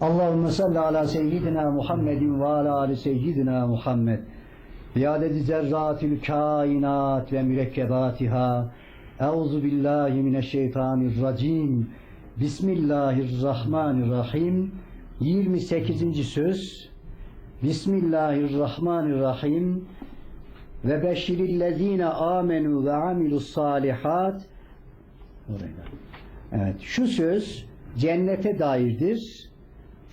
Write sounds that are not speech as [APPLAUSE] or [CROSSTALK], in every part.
Allahümme salli ala seyyidina Muhammedin ve ala ali seyyidina Muhammed. Biadedi zerratil kainat ve mürekkebatiha. Euzu billahi mineşşeytanirracim. Bismillahirrahmanirrahim. 28. söz. Bismillahirrahmanirrahim. Ve beşirillezine amenu ve amilus salihat. Evet, şu söz cennete dairdir.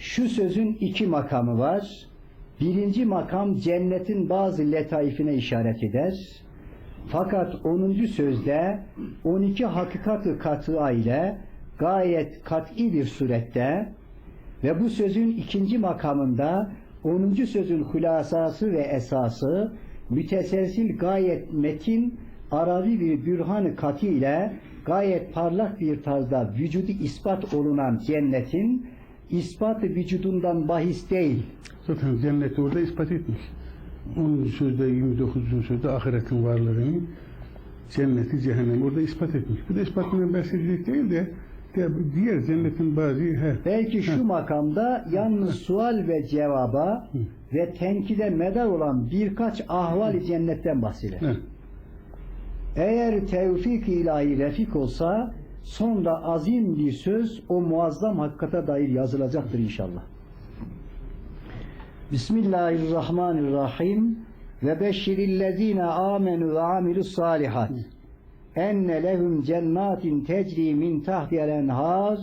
Şu sözün iki makamı var. Birinci makam cennetin bazı letaifine işaret eder. Fakat 10. sözde 12 hakikatı katıa ile gayet kat'i bir surette ve bu sözün ikinci makamında 10. sözün hülasası ve esası müteselsil gayet metin aravi bir bürhan kat'i ile gayet parlak bir tarzda vücudu ispat olunan cennetin ispatı vücudundan bahis değil. Zaten cenneti orada ispat etmiş. 10. sözde 29. sözde ahiretin varlığını cenneti cehennem orada ispat etmiş. Bu da ispatından bahsedecek değil de diğer cennetin bazı he, Belki şu makamda yalnız sual ve cevaba ve tenkide medar olan birkaç ahval-i cennetten bahseder. he, Eğer tevfik ilahi refik olsa sonra azim bir söz o muazzam hakikate dair yazılacaktır inşallah. Bismillahirrahmanirrahim. Ve beşşirillezine amenu ve amilus salihat enne lehum cennatin tecri min tahtiyel enhar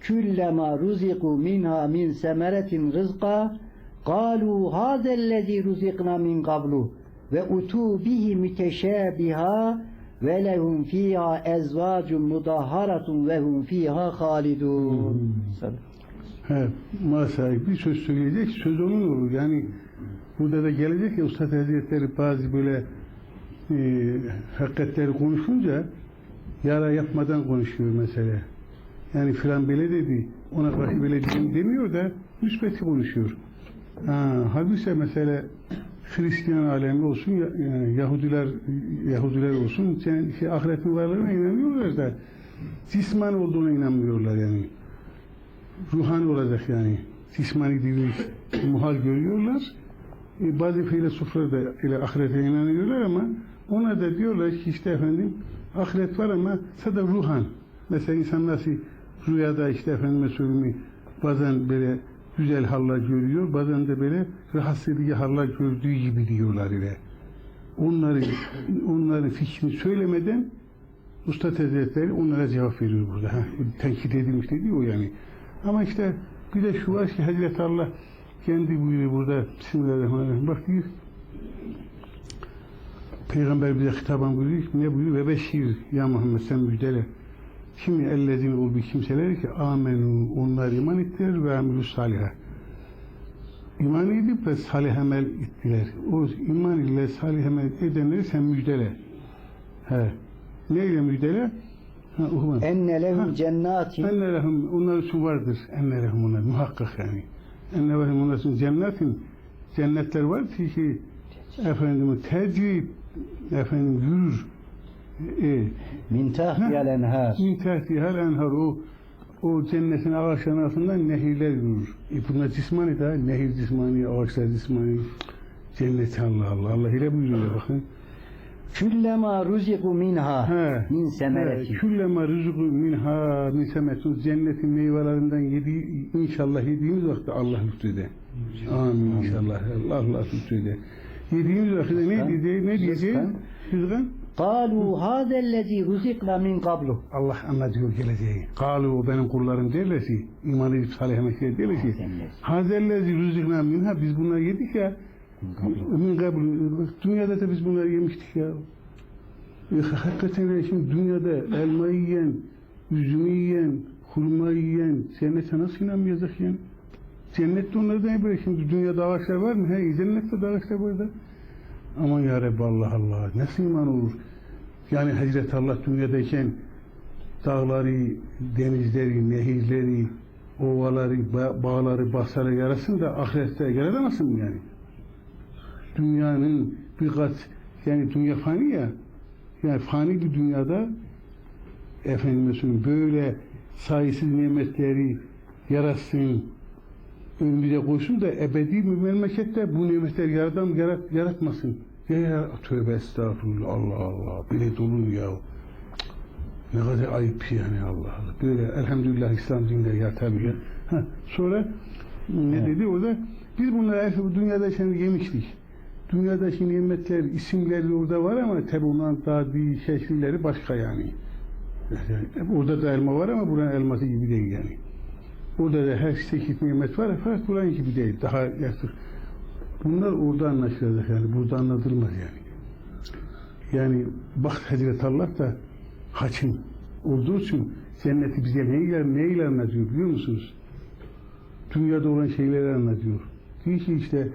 küllema ruziku minha min semeretin rızqa qalu hazellezi ruzikna min qablu. Ve utu bihi müteşabiha ve lehum fiha ezvacun mudahharatun ve hum fiha halidun. he, mal sahibi bir söz söyleyecek, söz onun olur. Yani burada da gelecek ya Ustad Hazretleri bazı böyle e, hakikatleri konuşunca yara yapmadan konuşuyor mesela. Yani filan böyle dedi, ona karşı böyle demiyor da müsbeti konuşuyor. Ha, halbuki mesela Hristiyan alemi olsun, yani Yahudiler Yahudiler olsun, yani şey, ahiretin varlığına inanıyorlar da cisman olduğuna inanmıyorlar yani. Ruhani olacak yani. Cismani diriliş muhal görüyorlar. E, bazı filozoflar da ile ahirete inanıyorlar ama ona da diyorlar ki işte efendim ahiret var ama sadece ruhan. Mesela insan nasıl rüyada işte efendime söyleyeyim bazen böyle güzel haller görüyor, bazen de böyle rahatsız edici haller gördüğü gibi diyorlar ile. Onları, onların fikrini söylemeden Usta Hazretleri onlara cevap veriyor burada. Ha, tenkit edilmiş dedi o yani. Ama işte bir de şu var ki Hazreti Allah kendi buyuruyor burada Bismillahirrahmanirrahim. Bak diyor Peygamber bize hitaben buyuruyor ki ne buyuruyor? Ve beşir ya Muhammed sen müjdele. Kimi ellezine ol bir kimseler ki amenu onlar iman ettiler ve amelü salihah. İman edip ve salih amel ettiler. O iman ile salih amel edenleri sen müjdele. He. Neyle müjdele? Ha, uhman. Enne lehum cennatin Enne lehum onlar için vardır. Enne lehum onlar muhakkak yani. Enne lehum onlar için cennetin cennetler var ki ki efendim tecrüb efendim yürür. Min tahtiyel enhar. min tehtihal enhar o o cennetin ağaçlarının altından nehirler yürür. E bunlar cismani da nehir cismani, ağaçlar cismani. Cennet Allah Allah. Allah ile buyuruyor bakın. Küllema ruziku minha He. min semereti. Küllema rızıkı minha min semetun cennetin meyvelerinden yedi inşallah yediğimiz vakti Allah lütfede. Amin inşallah. Allah Allah lütfede. Yediğimiz vakitte ne diyecek? Ne diyecek? Rızkan. Kalu hazellezi ruzikna min qablu. Allah anlatıyor geleceği. Kalu benim kullarım derler ki, iman edip salih emekler derler ki, Hazellezi. rızıkna minha biz bunları yedik ya, min kabul, dünyada da biz bunları yemiştik ya. E, hakikaten şimdi dünyada elma yiyen, üzümü yiyen, hurma yiyen, cennete nasıl inanmayacak yani? Cennette onlardan böyle şimdi dünyada ağaçlar var mı? He, cennette de ağaçlar var da. Aman ya Rabbi Allah Allah nasıl iman olur? Yani Hazreti Allah dünyadayken dağları, denizleri, nehirleri, ovaları, ba- bağları, bahçeleri yarasın da ahirette yaratamazsın mı yani? Dünyanın birkaç, yani dünya fani ya, yani fani bir dünyada efendim söyleyeyim böyle sayısız nimetleri yaratsın, önümüze koysun da ebedi bir memlekette bu nimetleri yaradan yarat, yaratmasın. Ya, ya tövbe estağfurullah Allah Allah bile dolu ya. Ne kadar ayıp yani Allah Allah. Böyle elhamdülillah İslam dininde ya tabii ya. Ha, sonra ne Evet. dedi o da biz bunları bu dünyada şimdi yemiştik. Dünyada şimdi nimetler isimleri orada var ama tabi onların daha bir şekilleri başka yani. Yani Orada da elma var ama buranın elması gibi değil yani. Orada da her çeşit nimet var fakat buranın gibi değil. Daha yakın. Bunlar orada anlaşılacak yani. Burada anlatılmaz yani. Yani bak Hazreti Allah da haçın olduğu için cenneti bize neyle, neyle anlatıyor biliyor musunuz? Dünyada olan şeyleri anlatıyor. Diyor ki işte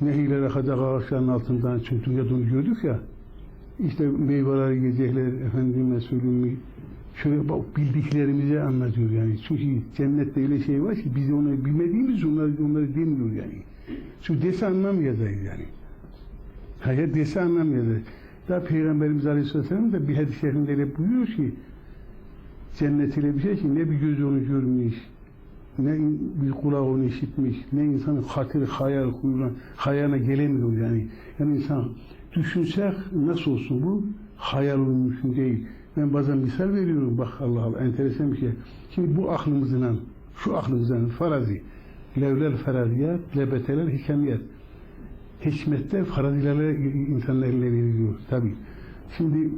nehirlere kadar ağaçların altından çünkü dünyada onu gördük ya işte meyveler yiyecekler efendime söyleyeyim şöyle bak bildiklerimizi anlatıyor yani. Çünkü cennette öyle şey var ki biz onu bilmediğimiz onları, onları bilmiyor yani. Çünkü dese anlamayacağız yani. Hayır dese anlamayacağız. Daha Peygamberimiz Aleyhisselam da bir hadis-i şerifinde öyle buyuruyor ki cennet öyle bir şey ki ne bir göz onu görmüş, ne bir kulak onu işitmiş, ne insanın hatırı, hayal, huyuna, hayana gelemiyor yani. Yani insan düşünsek nasıl olsun bu? Hayal mümkün değil. Ben bazen misal veriyorum bak Allah Allah enteresan bir şey. Şimdi bu aklımızla, şu aklımızla farazi, levlel faraziyat, lebeteler hikemiyet. Hikmetler farazilerle insanlar eline veriliyor tabi. Şimdi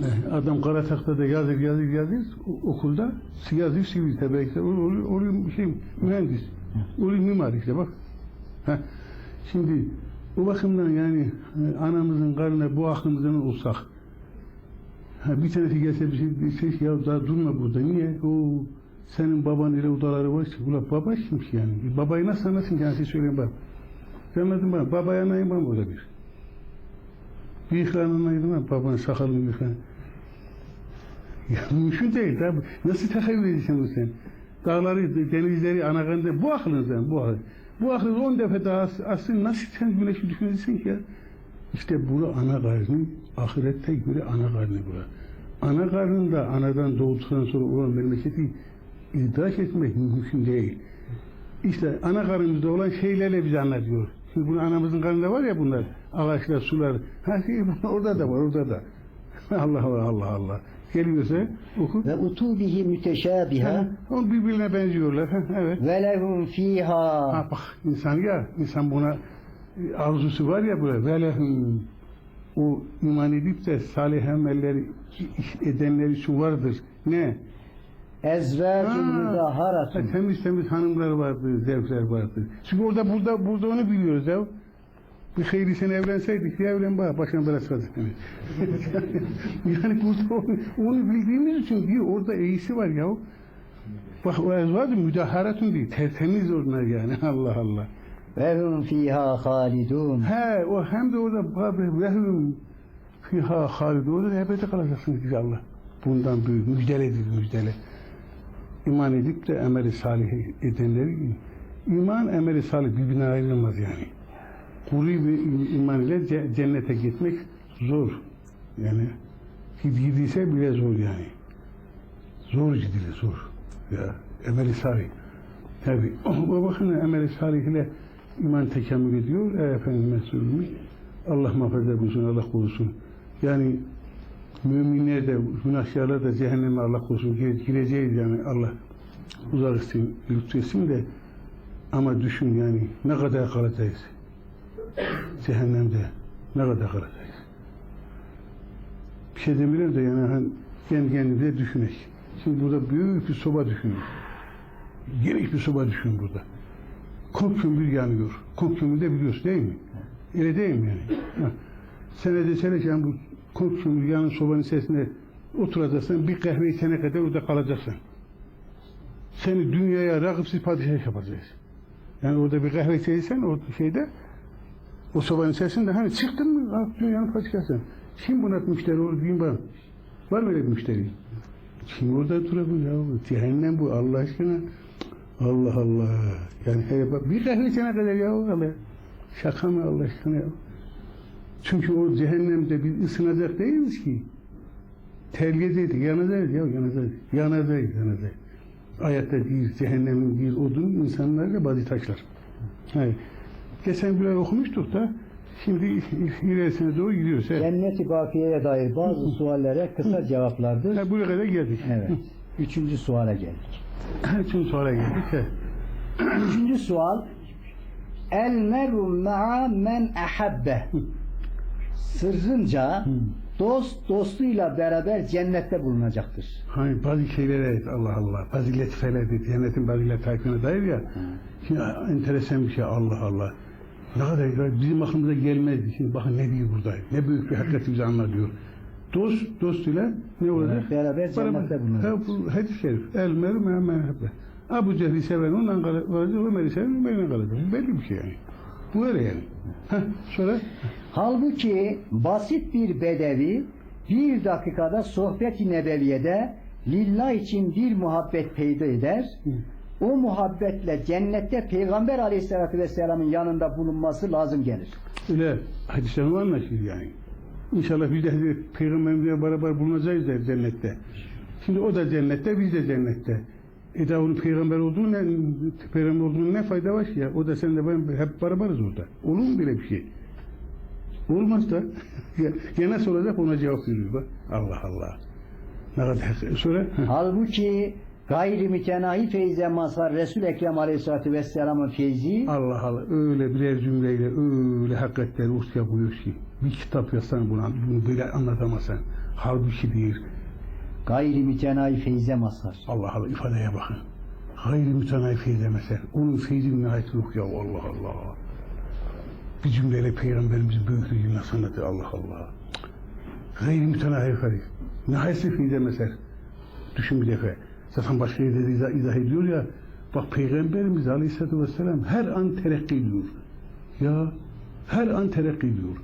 eh, adam kara tahtada yazır yazır yazır okulda yazır sivil tebekte oluyor, oluyor şey mühendis. Oluyor mimar işte bak. Heh. Şimdi o bakımdan yani e, anamızın karnına bu aklımızdan olsak ha, bir tanesi gelse bir şey dese ki, ya daha durma burada niye? O senin baban ile odaları var ki ulan baba kim ki yani? Babayı nasıl anlasın yani siz söyleyin bak. Anladın mı? Babaya anayım ben burada bir. Bıyıklarını anayım ben babanın sakalını bıyıklarını. Ya mümkün değil tabi. Nasıl takayım edeceksin bunu sen? Dağları, denizleri, anakarında bu aklınızdan, bu aklınızdan. Bu aklınızı on defa daha as- aslında nasıl sen güneşi düşüneceksin ki ya? İşte bura ana karnı, ahirette göre ana karnı bura. Ana karnında anadan doğduktan sonra olan memleketi idrak etmek mümkün değil. İşte ana karnımızda olan şeylerle bize anlatıyor. Şimdi bunu anamızın karnında var ya bunlar. Ağaçlar, sular. Her şey [LAUGHS] orada da var, orada da. [LAUGHS] Allah Allah Allah Allah. Geliyorsa oku. Ve utubihi müteşabiha Ha, o birbirine benziyorlar. Ha, evet. ve lehum fiha Ha, bak insan ya, insan buna arzusu var ya böyle. Ve lehum o iman edip de salih amelleri iş edenler için vardır. Ne? ezvacun Ha, müdaharatun temiz temiz hanımlar vardır, zevkler vardır. Çünkü orada burada burada onu biliyoruz ya. Bir hayırlı sen evlenseydik ya evlen bak başına belası [LAUGHS] kaldı. yani burada onu, onu bildiğimiz için diyor orada iyisi var ya. Bak o ezvacı müdaharatun değil. Tertemiz onlar yani. [LAUGHS] Allah Allah. Ve hum fiha halidun He o hem de orada babı vehum fiha halid orada da ebede kalacaksınız inşallah. Bundan büyük müjdeledir müjdele. İman edip de emeli salih edenleri iman emeli salih birbirine ayrılmaz yani. Kuru bir iman ile ce- cennete gitmek zor. Yani gidildiyse bile zor yani. Zor gidilir zor. Ya emeli salih. Tabi. O [LAUGHS] bakın emeli salih ile iman tekemmül ediyor. E efendim söyleyeyim. Allah muhafaza buyursun, Allah korusun. Yani müminler de, günahkarlar da cehenneme Allah korusun gire- gireceğiz yani Allah uzak etsin, lütfetsin de ama düşün yani ne kadar kalacağız cehennemde ne kadar kalacağız bir şey demiyorum da yani hani kendi kendimize düşünek şimdi burada büyük bir soba düşünün geniş bir soba düşün burada kum kömür yanıyor kum kömür de biliyorsun değil mi öyle değil mi yani ha. sen de desene ki yani bu kum kömür yanın sobanın içerisinde oturacaksın bir kahve içene kadar orada kalacaksın seni dünyaya rakipsiz padişah yapacağız. Yani orada bir kahve içeysen o şeyde o sobanın içerisinde hani çıktın mı dünyanın padişahısın. Kim buna müşteri olur diyeyim bana. Var mı öyle bir müşteri? Kim orada durabilir ya? Cehennem bu Allah aşkına. Allah Allah. Yani hey, bir kahve içene kadar ya Allah. Şaka mı Allah aşkına ya? Çünkü o cehennemde biz ısınacak değiliz ki. Terleyeceğiz, yanacağız ya yanacağız. Yanacağız, yanacağız. Ayette değil, cehennemin değil, odun, insanlarla bazı taşlar. Evet. Geçen ay okumuştuk da şimdi ilerisine doğru gidiyoruz. Evet. Cennet-i Bakiye'ye dair bazı suallere kısa cevaplardır. Ha, buraya kadar geldik. Evet. Üçüncü suale geldik. Şimdi sonra geldik. Üçüncü sual El meru ma'a men ahabbe Sırrınca dost dostuyla beraber cennette bulunacaktır. Hani bazı şeylere Allah Allah, bazı latifelerde, cennetin bazı latifelerine dair ya. Şimdi enteresan bir şey Allah Allah. Ne kadar bizim aklımıza gelmezdi. Şimdi bakın ne diyor burada. Ne büyük bir hakikati bize anlatıyor. Dost, dostuyla ne olacak? Beraber cennette bulunacak. Ha, bu hadis-i şerif. El meru me merhaba. Abu Cehli seven ondan kalacak. Ömer'i seven Ömer'le kalacak. Belli bir şey yani. Bu öyle yani. Heh, sonra Halbuki basit bir bedevi bir dakikada sohbet-i nebeviyede lillah için bir muhabbet peyda eder. O muhabbetle cennette Peygamber aleyhissalatü vesselamın yanında bulunması lazım gelir. öyle hadisler mi anlaşılır yani? İnşallah biz de Hazreti Peygamberimizle beraber bulunacağız der cennette. Şimdi o da cennette, biz de cennette. E da onun peygamber olduğunu ne, peygamber olduğunu ne fayda var ki ya? O da sen de ben hep beraberiz orada. Olur mu böyle bir şey? Olmaz da. [LAUGHS] ya, nasıl olacak ona cevap veriyor bak. Allah Allah. Ne kadar sonra Halbuki gayri mütenahi feyze mazhar Resul Ekrem aleyhissalatü vesselamın feyzi Allah Allah öyle birer cümleyle öyle hakikatleri ortaya koyuyor ki bir kitap yazsan bunu, bunu böyle anlatamazsan halbuki değil. Gayri mütenahi feyze mazhar. Allah Allah ifadeye bakın. Gayri mütenayi feyze mesela onun feyzinin nihayeti yok ya Allah Allah. Bir cümleyle peygamberimizin büyüklüğünü nasıl anlatır Allah Allah. Gayri mütenayi ifade nihayetsiz feyze mesela düşün bir defa. Zaten başka yerde de izah, izah ediyor ya bak peygamberimiz aleyhissalatü vesselam her an terakki ediyor. Ya her an terakki ediyor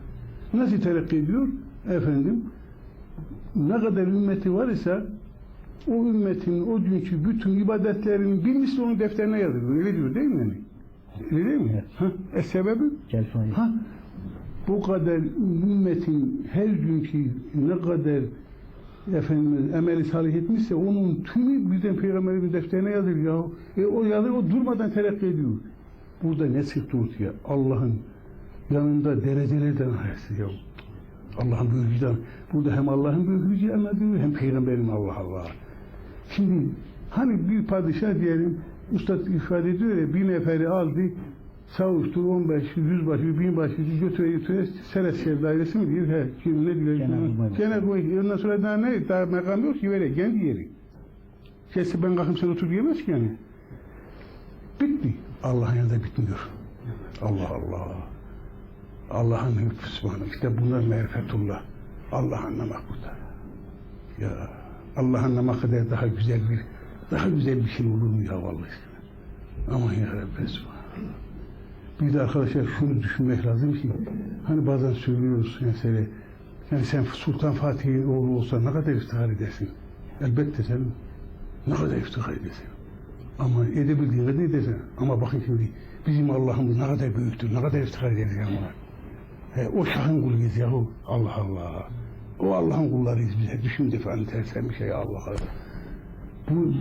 nasıl terakki ediyor efendim ne kadar ümmeti var ise o ümmetin o günkü bütün ibadetlerinin bir misli onun defterine yazılıyor. Öyle diyor değil mi? Yani? Öyle değil mi? Ha? E sebebi? Gel. Ha? Bu kadar ümmetin her günkü ne kadar efendim emeli salih etmişse onun tümü birden peygamberin defterine yazılıyor. Ya. E, o yazı o durmadan terakki ediyor. Burada ne çıktı ortaya? Allah'ın yanında derecelerden arası ya. Allah'ın büyüklüğü. Burada hem Allah'ın büyüklüğü anlatıyor hem peygamberin Allah Allah. Şimdi hani bir padişah diyelim Ustad ifade ediyor ya bir neferi aldı savuştur 15, 100 başı, 1000 başı götüre götüre Seresker dairesi mi diyor? He, kim ne diyor? Genelkurmay Genelkurmay. Ondan sonra daha ne? Daha makam yok ki böyle kendi yeri. Kesi ben kalkayım sen otur diyemez ki yani. Bitti. Allah'ın yanında bitmiyor. Allah Allah. Allah'ın hükmü subhanı. İşte bunlar merifetullah. Allah anlamak burada. Ya Allah anlamak kadar daha güzel bir daha güzel bir şey olur mu ya vallahi. Aman ya Rabbi. Bir de arkadaşlar şunu düşünmek lazım ki hani bazen söylüyoruz mesela yani sen Sultan Fatih'in oğlu olsan ne kadar iftihar edersin. Elbette sen ne kadar iftihar edersin. Ama edebildiğin kadar edersin. Ama bakın şimdi bizim Allah'ımız ne kadar büyüktür, ne kadar iftihar ederiz ya ona. He, o şahın kuluyuz yahu. Allah Allah. O Allah'ın kullarıyız bize. Düşün defa enteresan bir şey Allah Allah. Bu,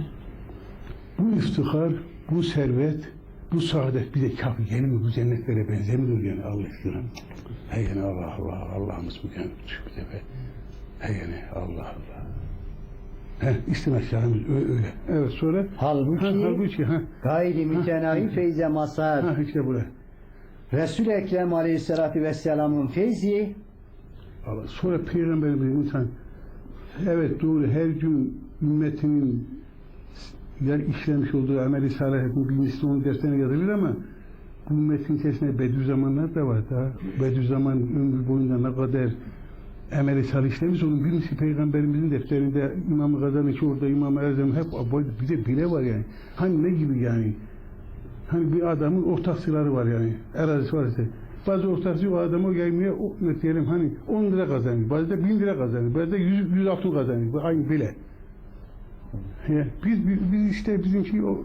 bu iftihar, bu servet, bu saadet bize kafi gelir mi? Bu cennetlere benzemiyor yani Allah aşkına. Hey yani Allah Allah. Allah'ımız mükemmel bir defa. Hey yani Allah Allah. He, istemeklerimiz öyle. Evet sonra Halbuki, ha, halbuki ha, gayri mütenahi feyze mazhar ha işte buraya. Resul Ekrem aleyhissalatü vesselamın feyzi Allah. Sonra Peygamberimiz insan evet doğru her gün ümmetinin ya işlemiş olduğu ameli salihetin bir misli onun derslerine yazılır ama bu ümmetin içerisinde Bediüzzamanlar da var da Bediüzzaman ömrü boyunca ne kadar emeli işlemiş onun bir misli peygamberimizin defterinde İmam-ı Gazali ki orada İmam-ı Erzem hep bir de bile var yani. Hani ne gibi yani? Hani bir adamın ortak silahı var yani. Erazisi var ise. Bazı ortakçı o adamı gelmeye ne diyelim hani 10 lira kazanıyor. Bazı da 1000 lira kazanıyor. Bazı da 100, 100 altın kazanıyor. Aynı bile. Ya, biz, biz, biz işte bizimki o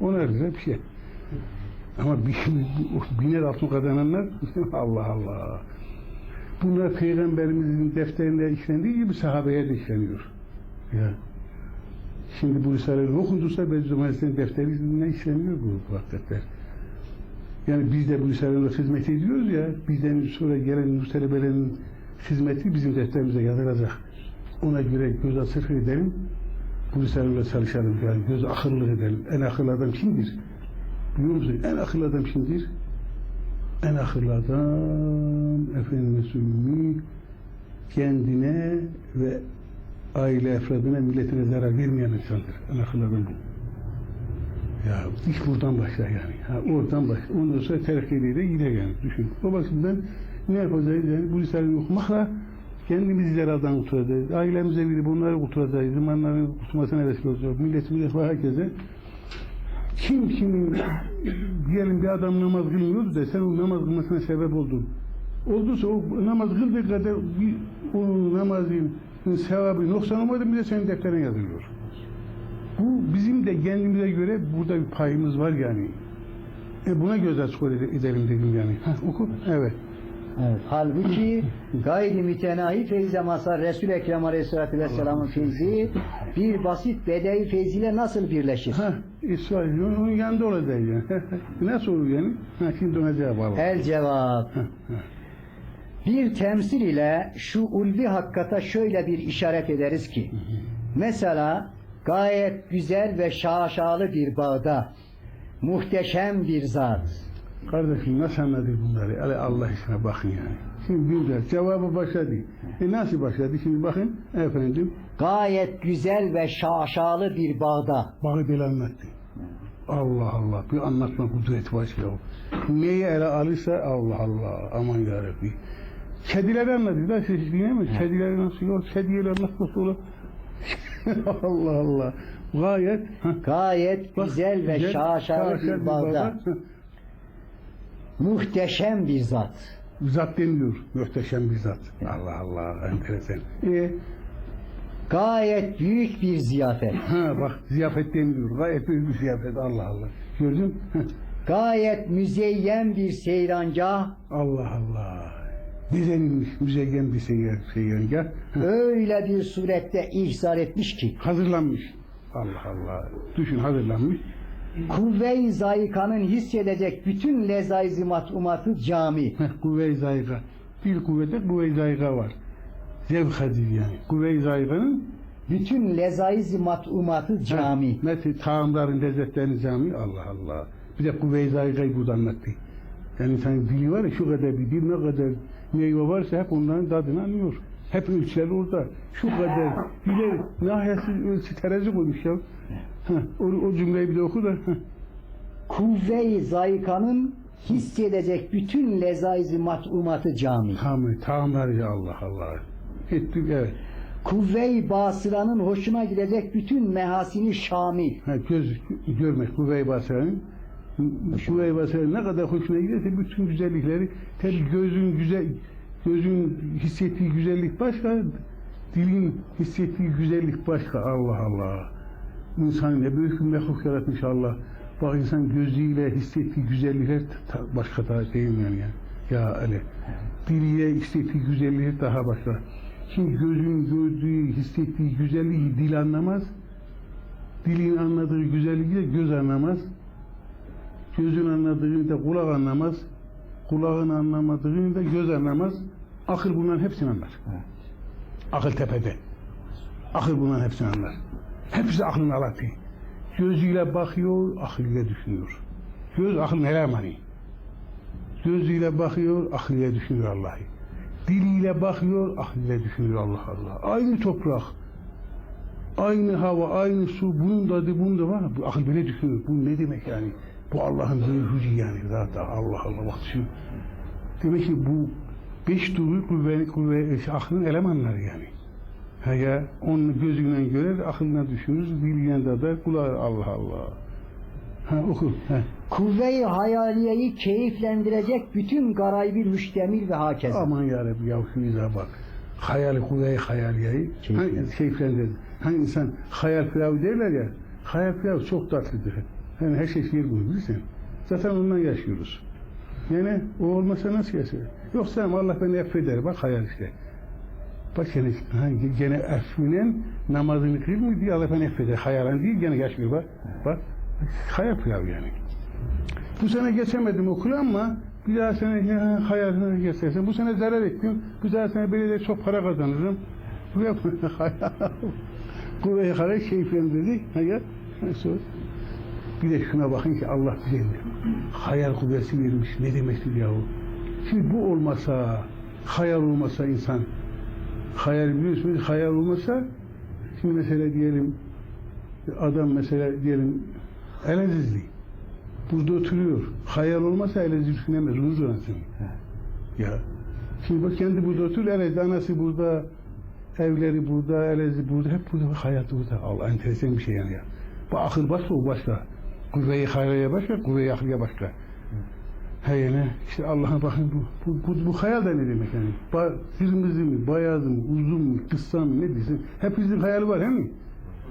10 lira bir şey. Ama bu [LAUGHS] biner altın kazananlar [LAUGHS] Allah Allah. Bunlar Peygamberimizin defterinde işlendiği gibi sahabeye de işleniyor. Ya. Şimdi bu Risale'yi okundursa Bediüzzaman Hazretleri'nin defterinden işleniyor bu, hakikatler. Yani biz de bu Risale'yle hizmet ediyoruz ya, bizden sonra gelen talebelerin hizmeti bizim defterimize yazılacak. Ona göre göz açık edelim, bu Risale'yle çalışalım. Yani göz akıllı edelim. En akıllı adam kimdir? Biliyor musun? En akıllı adam kimdir? En akıllı adam söyleyeyim kendine ve aile efradına, milletine zarar vermeyen insandır. Adam bu. Ya iş buradan başlar yani. Ha, oradan başlar. Ondan sonra terakkiyle de gider yani. Düşün. O bakımdan ne yapacağız yani? Bu Risale'yi okumakla kendimizi zarardan kurtaracağız. Ailemize verip onları kurtaracağız. Zamanların kurtulmasına vesile olacak. Milletimize ve herkese. Kim kimin diyelim bir adam namaz kılmıyordu da sen o namaz kılmasına sebep oldun. Olduysa o namaz kıldığı kadar bir, o namazın sevabı noksan olmadı bir de senin defterine yazılıyor. Bu bizim de kendimize göre burada bir payımız var yani. E buna göz açık edelim dedim yani. Heh, oku. Evet. Evet. Halbuki gayri mütenahi feyze mazhar Resul-i Ekrem Aleyhisselatü Vesselam'ın feyzi bir basit bedevi feyziyle nasıl birleşir? Ha, İsrail onun yanında olacak yani. [LAUGHS] Nasıl olur yani? Ha, şimdi ona cevap alalım. El cevap. Bir temsil ile şu ulvi hakikata şöyle bir işaret ederiz ki mesela gayet güzel ve şaşalı bir bağda muhteşem bir zat Kardeşim nasıl anladık bunları? Ali Allah işine bakın yani. Şimdi güzel. Cevabı başladı. E nasıl başladı? Şimdi bakın efendim. gayet güzel ve şaşalı bir bağda Bağı böyle anlattı. Allah Allah. Bir anlatma kudreti var ya. Neyi ele alırsa Allah Allah. Aman yarabbi. Kedileri anladı da siz değil mi? Kedileri nasıl yok? Kedileri nasıl olur? [LAUGHS] Allah Allah. Gayet. heh, gayet bak, güzel ve şaşalı bir bağda Heh. muhteşem bir zat Zat deniyor. Muhteşem bir zat. Allah Allah. Enteresan. E, gayet büyük bir ziyafet ha bak ziyafet deniyor. Gayet büyük bir ziyafet. Allah Allah. Gördün? Heh. gayet müzeyyen bir seyrancah Allah Allah. Düzenilmiş, müzeyyen bir seyyar, seyyargah. Öyle bir surette ihzar etmiş ki Hazırlanmış. Allah Allah. Düşün hazırlanmış. kuvve-i zayıkanın hissedecek bütün lezaiz-i matumatı cami Kuvve-i zayıka. Bir kuvvete kuvve-i zayıka var. Zevk hadir yani. Kuvve-i zayıkanın bütün lezaiz-i matumatı cami Mesela taamların lezzetlerini cami. Allah Allah. Bir de kuvve-i zayıkayı burada anlattı. Yani insan dili var ya şu kadar bir dil ne kadar meyve varsa hep onların tadını anlıyor. Hep ölçüler orada. Şu kadar bilir nahiyesi ölçü terazi koymuş ya. Heh, o, o cümleyi bir de oku da. kuvve-i zayıkanın hissedecek bütün lezaiz-i matumatı cami Tamam, tamamlar ya Allah Allah. Ettik evet. kuvve-i basıranın hoşuna gidecek bütün mehasini şamil Ha, göz görmek kuvve-i basarın kuvve-i basarın ne kadar hoşuna giderse bütün güzellikleri tabi gözün güzel gözün hissettiği güzellik başka dilin hissettiği güzellik başka. Allah Allah. İnsan ne büyük bir mehluk yaratmış Allah. Bak insan gözüyle hissettiği güzellikler başka da değil mi yani? Ya öyle diliyle hissettiği güzellikler daha başka. Şimdi gözün gördüğü hissettiği güzelliği dil anlamaz. Dilin anladığı güzelliği de göz anlamaz. Gözün anladığını da kulak anlamaz. Kulağın anlamadığını da göz anlamaz. Akıl bunların hepsini anlar. Akıl tepede. Akıl bunların hepsini anlar. Hepsi aklın alatı. Gözüyle bakıyor, aklıyla düşünüyor. Göz aklın elemani. Gözüyle bakıyor, aklıyla düşünüyor Allah'ı. Diliyle bakıyor, aklıyla düşünüyor Allah Allah. Aynı toprak, Aynı hava, aynı su, bunun tadı, bunun da var. Bu akıl böyle düşünüyor. Bu ne demek yani? Bu Allah'ın büyüklüğü yani zaten. Allah Allah bak şu. Demek ki bu beş duru kuvve, kuvve, aklın elemanları yani. Ha ya, onun gözüyle görer, aklına düşünür, diliyle dadar, kulağı Allah Allah. Ha oku. Ha. kuvve-i hayaliyeyi keyiflendirecek bütün garaybi müştemil ve hakeza Aman yarabbi ya şu bak. Hayal kuvve-i hayaliyeyi. Keyiflendir. Hani. Hani insan hayal pilavı derler ya. Hayal pilavı çok tatlıdır. Yani her şey şiir bilirsin. Zaten ondan yaşıyoruz. Yani o olmasa nasıl yaşar? Yoksa Allah beni affeder. Bak hayal işte. Bak seni ha, gene affinen namazını kılmıyor diye Allah beni affeder. Hayalan değil gene geçmiyor bak. Bak. Hayal pilav yani. Bu sene geçemedim okula ama bir daha sene ya, hayalini geçersen. Bu sene zarar ettim. Bu daha sene belediye çok para kazanırım. Bu yapma. [LAUGHS] Hayal. Kuvve-i hayal keyfim dedik. Hayal. Sonra bir de şuna bakın ki Allah bize hayal kuvvesi vermiş. Ne demektir yahu? Şimdi bu olmasa, hayal olmasa insan, hayal biliyorsunuz, hayal olmasa, şimdi mesela diyelim, adam mesela diyelim, Elazizli, burada oturuyor. Hayal olmasa Elazizli düşünemez, uzun anasını. Ya, şimdi bak kendi burada oturuyor, Elazizli, anası burada, evleri burada, Elazizli burada, hep burada, bak hayatı burada. Allah enteresan bir şey yani ya. Bu akıl başka, o başka. Kuvve-i hayaleye başka, kuvve-i akliye başka. Yani işte Allah'a bakın bu, bu, bu, bu hayal da ne demek yani? Ba, kırmızı mı, beyaz mı, uzun mu, kısa mı ne diyorsun? Hepimizin hayali var he mi?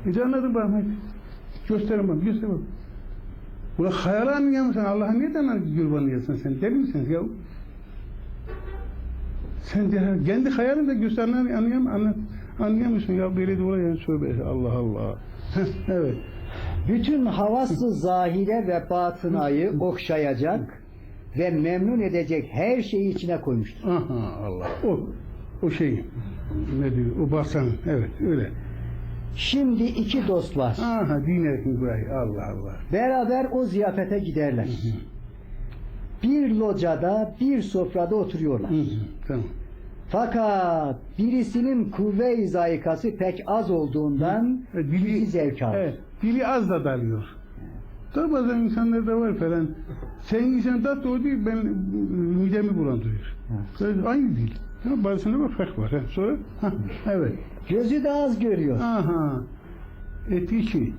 E anladın bak hadi. Gösterin bak, göster bak. Ulan hayal anlıyor musun? Allah'a neden kurbanlıyorsun sen? Deli misin ya? Sen de kendi hayalini de göster anlayam, anlayamıyorsun ya böyle de olay yani söyle Allah Allah. [LAUGHS] Evet. Bütün havası zahire ve batınayı okşayacak ve memnun edecek her şeyi içine koymuştur. Aha Allah. O o şey ne diyor? O basan evet öyle. Şimdi iki dost var. Aha din erkin burayı. Allah Allah. Beraber o ziyafete giderler. Bir locada, bir sofrada oturuyorlar. Hı hı, tamam. Fakat birisinin kuvve-i zayikası pek az olduğundan Evet, dili zevk alır. Evet, dili az da dalıyor. Da bazen insanlarda var falan. Sen insan tat o değil, ben midemi bulandırıyor. Evet. Aynı dil. Ha, bazısında bak fark var. Ha. Sonra, ha, evet. Gözü de az görüyor. Aha. Eti iki.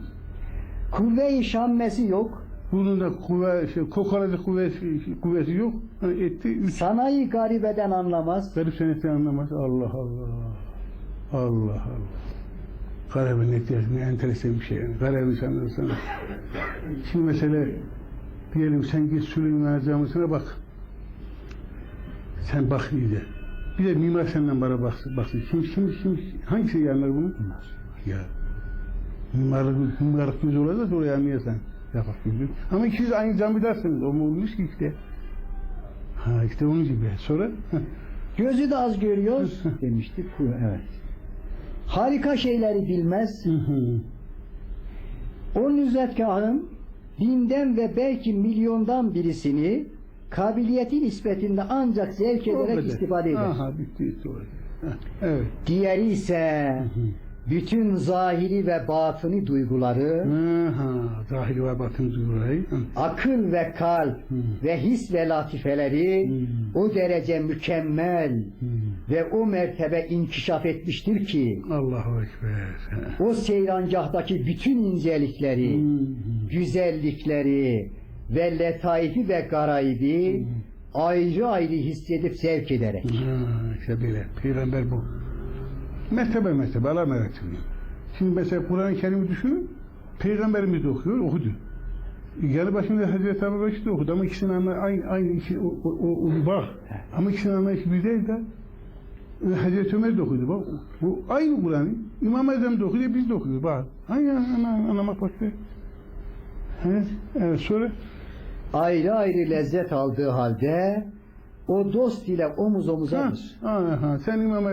Kuvve-i şammesi yok. Bunun da kuvve, şey, kokoreçte kuvvesi, kuvvesi yok. Ha, etti üç. Sanayı garibeden anlamaz. Garip seneti anlamaz. Allah Allah. Allah Allah. Garibin neticesinde enteresan bir şey. Yani. Garibi sanırsan. Şimdi mesela diyelim sen git Süleyman Aleyhisselam'ına bak. Sen bak iyice. Bir de mimar senden bana baksın. baksın. Şimdi, şimdi, şimdi hangisi yanlar bunu? Ya. Mimarlık, mimarlık yüzü olacak oraya anlayasan. Yapak yüzü. Ama ikiniz aynı camidasınız. O mu olmuş ki işte. Ha işte onun gibi. Sonra Gözü de az görüyor [LAUGHS] demiştik. Evet. Harika şeyleri bilmez. Hı hı. O nüzetkahın binden ve belki milyondan birisini kabiliyeti nispetinde ancak zevk ederek istifade eder. Aha bitti Evet. Diğeri ise bütün zahiri ve batını duyguları, Aha, dahil ve batın duyguları. Akıl ve kalp Hı. ve his ve latifeleri Hı. o derece mükemmel Hı. ve o mertebe inkişaf etmiştir ki Allahu Ekber. O seyrangahtaki bütün incelikleri, Hı. güzellikleri ve letaifi ve garaybi ayrı ayrı hissedip sevk ederek. Ha, işte böyle. Peygamber bu. Mertebe mertebe Allah ediyor. Şimdi mesela Kur'an-ı Kerim'i düşünün. Peygamberimiz okuyor, okudu. Yanı başında Hazreti Ebu Bekir de okudu ama ikisinin anlayışı aynı, aynı iki, o, o, o, bak. Ama ikisinin anlayışı bir değil de e, Hazreti Ömer de okudu. Bak, bu aynı Kur'an'ı. İmam Azam da okudu, biz de okuyoruz. Bak. Aynı ana, anlamak başka. Evet, evet sonra Ayrı ayrı lezzet aldığı halde o dost ile omuz omuzadır. ha, ha. Sen İmam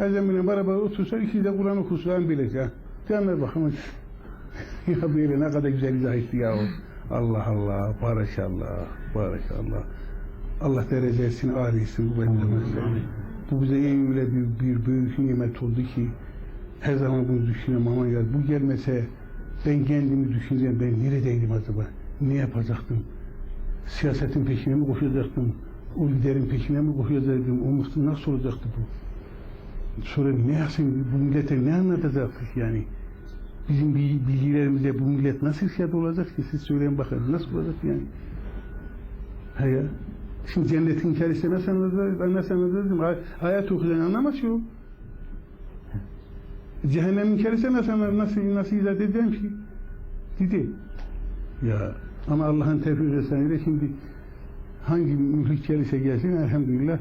Azam ile beraber otursan ikisi de Kur'an bilecek. ha. Canına bakın. [LAUGHS] ya böyle ne kadar güzel izah etti ya. Allah Allah, barakallah, barakallah. Allah derecesini bu benim Bu bize en öyle bir, bir büyük nimet oldu ki her zaman bunu düşünüyorum aman ya bu gelmese ben kendimi düşüneceğim ben neredeydim acaba? Ne yapacaktım? Siyasetin peşine mi koşacaktım? O liderin peşine mi koşacaktım? O nasıl olacaktı bu? Sonra ne yapsın? Bu millete ne anlatacaktık yani? Bizim bil- bilgilerimizle bu millet nasıl şey olacak ki? Siz söyleyin bakalım. Nasıl olacak yani? He ya. Şimdi cennetin içerisinde nasıl anlatacağız? Ben nasıl anlatacağım? Ay- Hayat okuyan anlamaz ki o. Cehennemin içerisinde nasıl, nasıl, nasıl izah edeceğim ki? Dedi. Ya ama Allah'ın tevfik eseriyle şimdi hangi mühlik gelirse gelsin elhamdülillah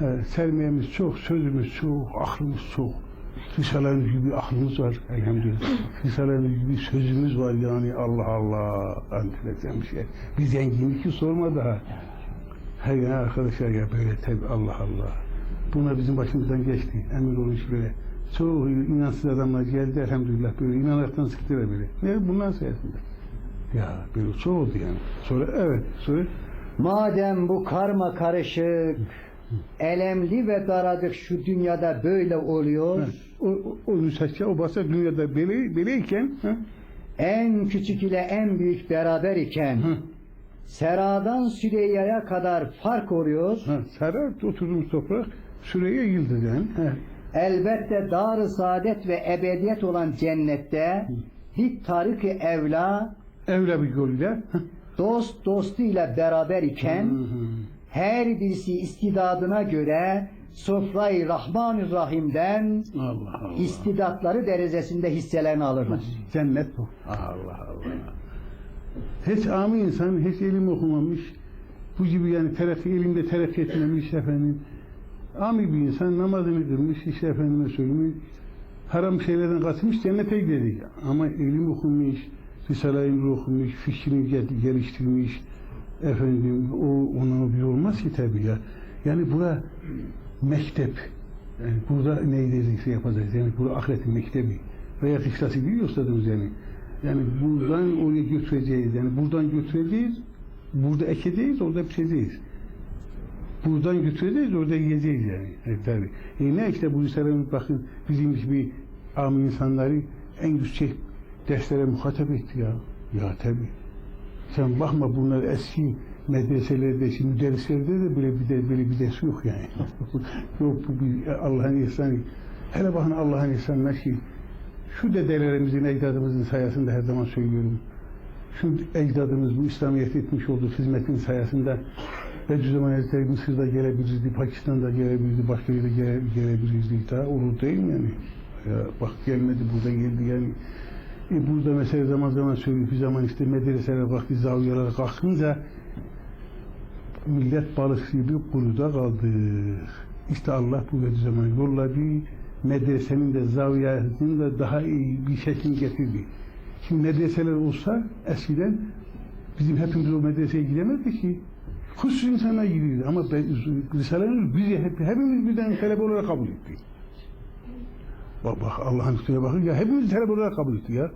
Evet, sermayemiz çok, sözümüz çok, aklımız çok. Risalemiz gibi aklımız var elhamdülillah. Risalemiz gibi sözümüz var yani Allah Allah. Enteresan bir şey. Bir zenginlik ki sorma daha. Her ya arkadaşlar ya böyle tabi Allah Allah. Buna bizim başımızdan geçti. Emin olun ki böyle. Çoğu inansız adamlar geldi elhamdülillah böyle inanaktan sıktılar böyle. Ne bunlar sayesinde. Ya böyle çok oldu yani. Sonra evet sonra Madem bu karma karışık, elemli ve daradık şu dünyada böyle oluyor, o, o, o o basa dünyada böyle, böyleyken ha, en küçük ile en büyük beraber iken, ha, Sera'dan Süreyya'ya kadar fark oluyor. ha, sarar oturduğumuz toprak Süreyya yıldız yani. Ha, Elbette dar saadet ve ebediyet olan cennette bir tarık evla evla bir yoluyla. Dost dostuyla beraber iken hı, hı. Her birisi istidadına göre sofrayı Rahman Rahim'den Allah Allah. istidatları derecesinde hisselerini alırlar. Cennet bu. Allah Allah. Hiç ami insan, hiç ilim okumamış, bu gibi yani terakki, ilimde terakki etmemiş efendim. Ami bir insan namazını kılmış, işte efendime söyleyeyim, haram şeylerden kaçmış, cennete gidecek. Ama ilim okumuş, Risale-i okumuş, fikrini gel- geliştirmiş, efendim, o ona bir olmaz ki tabii ya. Yani bura mektep. Yani burada ne edecekse yapacağız. Yani burada ahiretin mektebi. Veya kıstası değil ustadımız yani. Yani buradan oraya götüreceğiz. Yani buradan götüreceğiz. Burada ekeceğiz, orada pişeceğiz. Buradan götüreceğiz, orada yiyeceğiz yani. Evet, tabii. E ne işte bu Risale'miz bakın bizim gibi am insanları en yüksek derslere muhatap etti ya. Ya tabii. Sen bakma bunlar eski medreselerde, şimdi müderrislerde de böyle bir de böyle bir ders yok yani. [LAUGHS] yok bu bir Allah'ın ihsanı. Hele bakın Allah'ın ihsanına ki şu dedelerimizin, ecdadımızın sayesinde her zaman söylüyorum. Şu ecdadımız bu İslamiyet etmiş olduğu hizmetin sayesinde Bediüzzaman Hazretleri Mısır'da gelebilirdi, Pakistan'da gelebilirdi, başka yerde gele, gelebilirdi. Daha olur değil mi yani? Ya bak gelmedi, burada geldi yani. E burada mesela zaman zaman söylüyor, bir zaman işte medreseler kalktı, zaviyeler kalkınca millet balık gibi kuruda kaldı. İşte Allah bu zaman yolladı. Medresenin de zaviyesinin de daha iyi bir şekil getirdi. Şimdi medreseler olsa eskiden bizim hepimiz o medreseye gidemezdik ki. Husus insanlar gidiyordu ama ben, Risale'nin bizi hep, hepimiz birden talep olarak kabul etti. Bak, bak Allah'ın üstüne bakın ya hepimiz talep olarak kabul etti ya.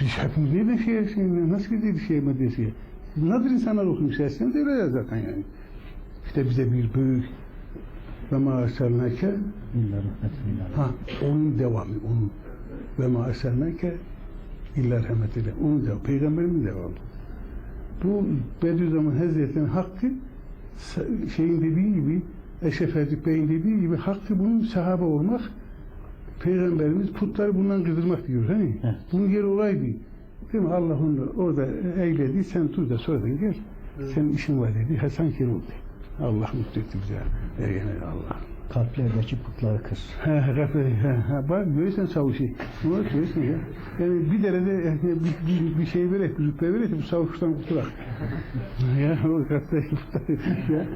Biz hepimiz nereden şey, şey nasıl gidiyoruz şey medreseye? Nadir insanlar okumuş eskiden de öyle zaten yani. İşte bize bir büyük ve ma erselnake ha onun devamı onun ve ma erselnake illa rahmetle onun devamı peygamberimin devamı. Bu Bediüzzaman Hazretleri'nin hakkı şeyin dediği gibi Eşref Erdik Bey'in dediği gibi hakkı bunun sahabe olmak Peygamberimiz putları bundan kızdırmak diyor. Hani? Evet. Bunun yeri olaydı. Değil mi? Allah onu orada eyledi. Sen dur da sonradan gel. Senin işin var dedi. Ha sanki oldu. Allah mutlu etti bize. E, yani Allah. Kalplerdeki putları kır. Ha, ha, ha, ha, bak görürsen savaşı. Ne var görürsen ya. Yani bir derede yani bir, bir, bir şey verek, bir rütbe verek bu savaştan kurtulak. [LAUGHS] ya o kalplerdeki putları [LAUGHS] ya.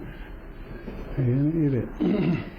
Yani öyle. [CLEARS THROAT]